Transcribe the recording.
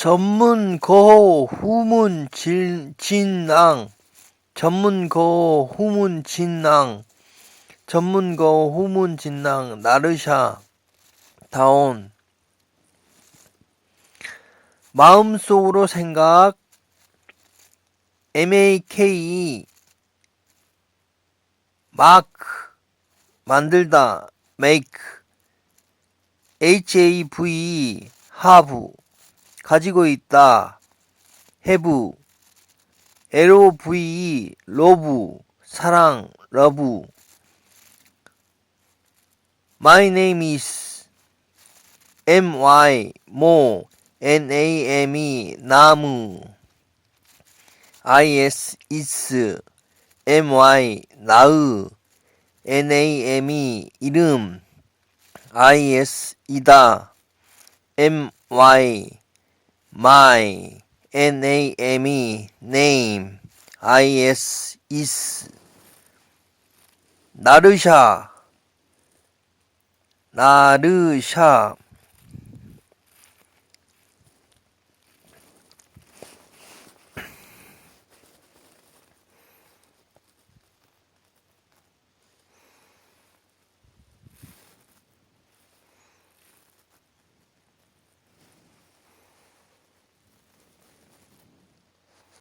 전문거호 후문 진, 진앙. 전문거호 후문 진앙. 전문거호 후문 진앙. 나르샤 다온. 마음속으로 생각. Make 마크. 만들다. make have have 가지고 있다 have love love 사랑 love my name is my 모 name 나무 is is my 나의 name 이름 is 이다 my my name name is is 나르샤 나르샤